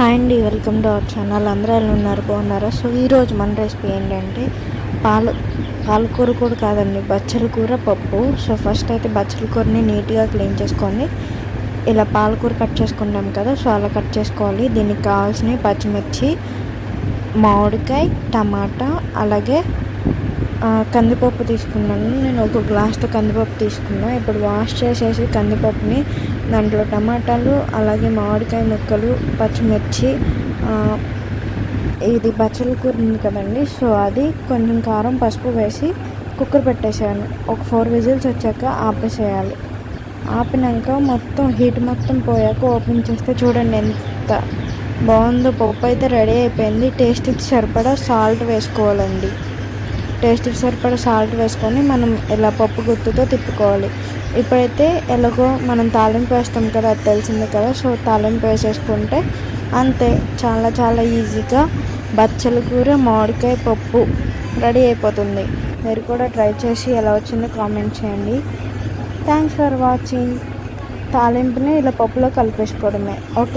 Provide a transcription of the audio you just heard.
Hi అండి welcome to our channel. అందరూ ఎలా ఉన్నారు? బాగున్నారా? సో ఈరోజు మన రెసిపీ ఏంటంటే పాలు పాలకూర కూడా కాదండి బచ్చల కూర పప్పు. సో ఫస్ట్ అయితే బచ్చల కూరని నీట్గా క్లీన్ చేసుకొని ఇలా పాలకూర కట్ చేసుకుంటాం కదా సో అలా కట్ చేసుకోవాలి. దీనికి కావాల్సినవి పచ్చిమిర్చి మామిడికాయ టమాటా అలాగే కందిపప్పు తీసుకున్నాను. నేను ఒక గ్లాస్తో కందిపప్పు తీసుకున్నాను ఇప్పుడు వాష్ చేసేసి కందిపప్పుని దాంట్లో టమాటాలు అలాగే మామిడికాయ ముక్కలు పచ్చిమిర్చి ఇది బచ్చల కూర ఉంది కదండి. సో అది కొంచెం కారం పసుపు వేసి కుక్కర్ పెట్టేసాను ఒక ఫోర్ విజిల్స్ వచ్చాక ఆపేసేయాలి. ఆపినాక మొత్తం హీట్ మొత్తం పోయాక ఓపెన్ చేస్తే చూడండి ఎంత బాగుందో. పప్పు అయితే రెడీ అయిపోయింది. టేస్ట్కి సరిపడా సాల్ట్ వేసుకోవాలండి. టేస్ట్కి సరిపడా సాల్ట్ వేసుకొని మనం ఇలా పప్పు గుత్తుతో తిప్పుకోవాలి. ఇప్పుడైతే ఎలాగో మనం తాలింపు వేస్తాం కదా అది తెలిసింది కదా. సో తాలింపు వేసేసుకుంటే అంతే. చాలా చాలా ఈజీగా బచ్చల కూర మామిడికాయ పప్పు రెడీ అయిపోతుంది. మీరు కూడా ట్రై చేసి ఎలా వచ్చిందో కామెంట్ చేయండి. Thanks for watching. తాలింపుని ఇలా పప్పులో కలిపేసుకోవడమే. ఓకే.